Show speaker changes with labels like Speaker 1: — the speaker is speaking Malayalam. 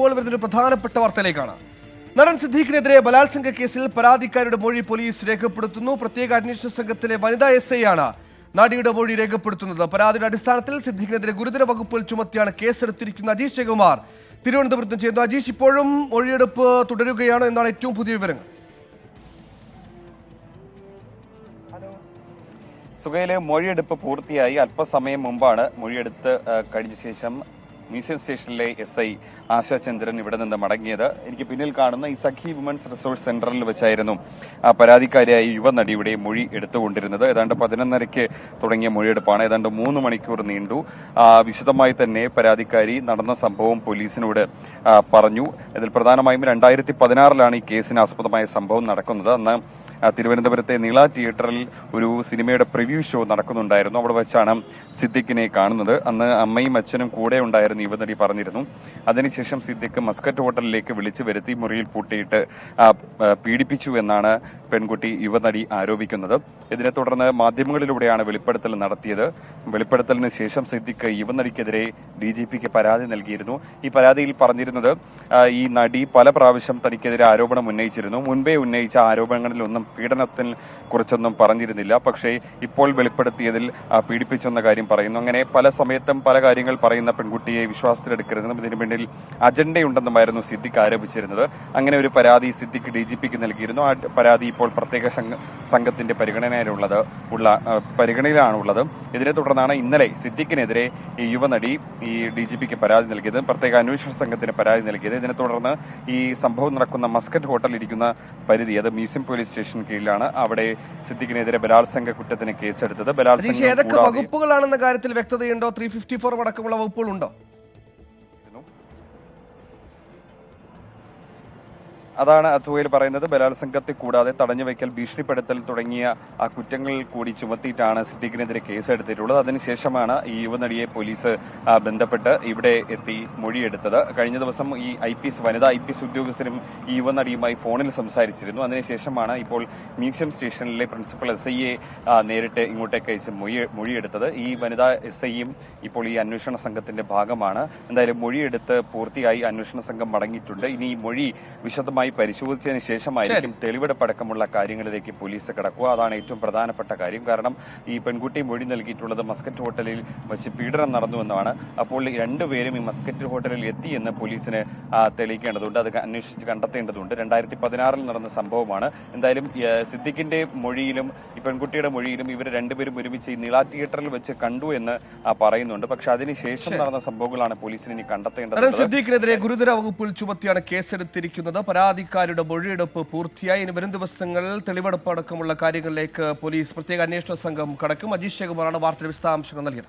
Speaker 1: ഇപ്പോൾ വരുന്നൊരു പ്രധാനപ്പെട്ട വാർത്തയിലേക്കാണ്. നടൻ സിദ്ദീഖിനെതിരെ ബലാത്സംഗ കേസിൽ പരാതിക്കാരുടെ മൊഴി പോലീസ് രേഖപ്പെടുത്തുന്നു. പ്രത്യേക അന്വേഷണ സംഘത്തിലെ വനിതാ എസ് ഐ ആണ് നടിയുടെ മൊഴി രേഖപ്പെടുത്തുന്നത്. പരാതിയുടെ അടിസ്ഥാനത്തിൽ സിദ്ദീഖിനെതിരെ ഗുരുതര വകുപ്പുകൾ ചുമത്തിയാണ് കേസെടുത്തിരിക്കുന്ന അജീഷ് ജയകുമാർ തിരുവനന്തപുരത്ത് ചെയ്യുന്നു അജീഷ് ഇപ്പോഴും മൊഴിയെടുപ്പ് തുടരുകയാണ് എന്നാണ് ഏറ്റവും പുതിയ വിവരങ്ങൾ.
Speaker 2: സുഖയിലെ മൊഴിയെടുപ്പ് പൂർത്തിയായി. അല്പസമയം മുമ്പാണ് മൊഴിയെടുത്ത് കഴിഞ്ഞ ശേഷം മ്യൂസിയം സ്റ്റേഷനിലെ എസ് ഐ ആശാചന്ദ്രൻ ഇവിടെ നിന്ന് മടങ്ങിയത്. എനിക്ക് പിന്നിൽ കാണുന്ന ഈ സഖി വുമൻസ് റിസോഴ്സ് സെന്ററിൽ വെച്ചായിരുന്നു ആ പരാതിക്കാരിയായ യുവനടിയുടെ മൊഴി എടുത്തുകൊണ്ടിരുന്നത്. ഏതാണ്ട് പതിനൊന്നരയ്ക്ക് തുടങ്ങിയ മൊഴിയെടുപ്പാണ്. ഏതാണ്ട് മൂന്ന് മണിക്കൂർ നീണ്ടു. വിശദമായി തന്നെ പരാതിക്കാരി നടന്ന സംഭവം പോലീസിനോട് പറഞ്ഞു. ഇതിൽ പ്രധാനമായും രണ്ടായിരത്തി പതിനാറിലാണ് ഈ കേസിന് ആസ്പദമായ സംഭവം നടക്കുന്നത്. അന്ന് തിരുവനന്തപുരത്തെ നീള തിയേറ്ററിൽ ഒരു സിനിമയുടെ പ്രിവ്യൂ ഷോ നടക്കുന്നുണ്ടായിരുന്നു. അവിടെ വെച്ചാണ് സിദ്ദിഖിനെ കാണുന്നത്. അന്ന് അമ്മയും അച്ഛനും കൂടെ ഉണ്ടായിരുന്നു യുവനടി പറഞ്ഞിരുന്നു. അതിനുശേഷം സിദ്ദിഖ് മസ്കറ്റ് ഹോട്ടലിലേക്ക് വിളിച്ചു വരുത്തി മുറിയിൽ പൂട്ടിയിട്ട് പീഡിപ്പിച്ചു എന്നാണ് പെൺകുട്ടി യുവനടി ആരോപിക്കുന്നത്. ഇതിനെ തുടർന്ന് മാധ്യമങ്ങളിലൂടെയാണ് വെളിപ്പെടുത്തൽ നടത്തിയത്. വെളിപ്പെടുത്തലിന് ശേഷം സിദ്ദിഖ് യുവനടിക്കെതിരെ ഡി ജി പിക്ക് പരാതി നൽകിയിരുന്നു. ഈ പരാതിയിൽ പറഞ്ഞിരുന്നത് ഈ നടി പല പ്രാവശ്യം തനിക്കെതിരെ ആരോപണം ഉന്നയിച്ചിരുന്നു. മുൻപേ ഉന്നയിച്ച ആരോപണങ്ങളിലൊന്നും പീഡനത്തിൽ കുറിച്ചൊന്നും പറഞ്ഞിരുന്നില്ല. പക്ഷേ ഇപ്പോൾ വെളിപ്പെടുത്തിയതിൽ പീഡിപ്പിച്ചെന്ന കാര്യം പറയുന്നു. അങ്ങനെ പല സമയത്തും പല കാര്യങ്ങൾ പറയുന്ന പെൺകുട്ടിയെ വിശ്വാസത്തിലെടുക്കരുതെന്നും ഇതിനു പിന്നിൽ അജണ്ടയുണ്ടെന്നുമായിരുന്നു സിദ്ദിഖ് ആരോപിച്ചിരുന്നത്. അങ്ങനെ ഒരു പരാതി സിദ്ദിഖ് ഡി ജി പിക്ക് നൽകിയിരുന്നു. ആ പരാതി ഇപ്പോൾ പ്രത്യേക സംഘത്തിന്റെ പരിഗണനയിലുള്ളത് ഉള്ള പരിഗണനയിലാണുള്ളത്. ഇതിനെ തുടർന്നാണ് ഇന്നലെ സിദ്ദിഖിനെതിരെ ഈ യുവനടി ഈ ഡി ജി പിക്ക് പരാതി നൽകിയത്. പ്രത്യേക അന്വേഷണ സംഘത്തിന് പരാതി നൽകിയത്. ഇതിനെ തുടർന്ന് ഈ സംഭവം നടക്കുന്ന മസ്കറ്റ് ഹോട്ടലിൽ ഇരിക്കുന്ന പരിധി അത് മ്യൂസിയം പോലീസ് സ്റ്റേഷൻ കീഴിലാണ് അവിടെ സിദ്ദിഖിനെതിരെ ബലാത്സംഗ കുറ്റത്തിന് കേസെടുത്തത്. ബലാത്സംഗ
Speaker 1: ഏതൊക്കെ വകുപ്പുകളാണെന്ന കാര്യത്തിൽ വ്യക്തതയുണ്ടോ? ത്രീ ഫിഫ്റ്റി ഫോർ അടക്കമുള്ള വകുപ്പുകളുണ്ടോ?
Speaker 2: അതാണ് അസുഖയിൽ പറയുന്നത്. ബലാത്സംഗത്തെ കൂടാതെ തടഞ്ഞു തടഞ്ഞുവെക്കൽ ഭീഷണിപ്പെടുത്തൽ തുടങ്ങിയ ആ കുറ്റങ്ങളിൽ കൂടി ചുമത്തിയിട്ടാണ് സിദ്ദീഖിനെതിരെ കേസെടുത്തിട്ടുള്ളത്. അതിനുശേഷമാണ് ഈ യുവനടിയെ പോലീസ് ബന്ധപ്പെട്ട് ഇവിടെ എത്തി മൊഴിയെടുത്തത്. കഴിഞ്ഞ ദിവസം ഈ ഐ പി എസ് വനിതാ ഐ പി എസ് ഉദ്യോഗസ്ഥരും ഈ യുവനടിയുമായി ഫോണിൽ സംസാരിച്ചിരുന്നു. അതിനുശേഷമാണ് ഇപ്പോൾ മ്യൂസിയം സ്റ്റേഷനിലെ പ്രിൻസിപ്പൽ എസ് ഐയെ നേരിട്ട് ഇങ്ങോട്ടേക്ക് അയച്ച് മൊഴി മൊഴിയെടുത്തത്. ഈ വനിതാ എസ് ഐയും ഇപ്പോൾ ഈ അന്വേഷണ സംഘത്തിന്റെ ഭാഗമാണ്. എന്തായാലും മൊഴിയെടുത്ത് പൂർത്തിയായി അന്വേഷണ സംഘം മടങ്ങിയിട്ടുണ്ട്. ഇനി ഈ മൊഴി വിശദമായി പരിശോധിച്ചതിന് ശേഷമായിരിക്കും തെളിവെടുപ്പടക്കമുള്ള കാര്യങ്ങളിലേക്ക് പോലീസ് കടക്കുക. അതാണ് ഏറ്റവും പ്രധാനപ്പെട്ട കാര്യം. കാരണം ഈ പെൺകുട്ടി മൊഴി നൽകിയിട്ടുള്ളത് മസ്കറ്റ് ഹോട്ടലിൽ വെച്ച് പീഡനം നടന്നുവെന്നാണ് അപ്പോൾ രണ്ടുപേരും ഈ മസ്കറ്റ് ഹോട്ടലിൽ എത്തി എന്ന് പോലീസിന് തെളിയിക്കേണ്ടതുണ്ട്. അത് അന്വേഷിച്ച് കണ്ടെത്തേണ്ടതുണ്ട്. രണ്ടായിരത്തി പതിനാറിൽ നടന്ന സംഭവമാണ്. എന്തായാലും സിദ്ദിഖിന്റെ മൊഴിയിലും ഈ പെൺകുട്ടിയുടെ മൊഴിയിലും ഇവർ രണ്ടുപേരും ഒരുമിച്ച് ഈ നീളാ തിയേറ്ററിൽ വെച്ച് കണ്ടു എന്ന് പറയുന്നുണ്ട്. പക്ഷെ അതിനുശേഷം നടന്ന സംഭവങ്ങളാണ് പോലീസിന് ഇനി കണ്ടെത്തേണ്ടത്
Speaker 1: സിദ്ദീഖിനെതിരെ ഗുരുതര വകുപ്പിൽ ചുമത്തിയാണ് കേസെടുത്തിരിക്കുന്നത്. പരാതിക്കാരുടെ മൊഴിയെടുപ്പ് പൂർത്തിയായി. ഇനി വരും ദിവസങ്ങളിൽ തെളിവെടുപ്പ് അടക്കമുള്ള കാര്യങ്ങളിലേക്ക് പോലീസ് പ്രത്യേക അന്വേഷണ സംഘം കടക്കും. അജീഷ് ശേഖുമാറാണ് വാർത്തയുടെ വിശദാംശങ്ങൾ നൽകിയത്.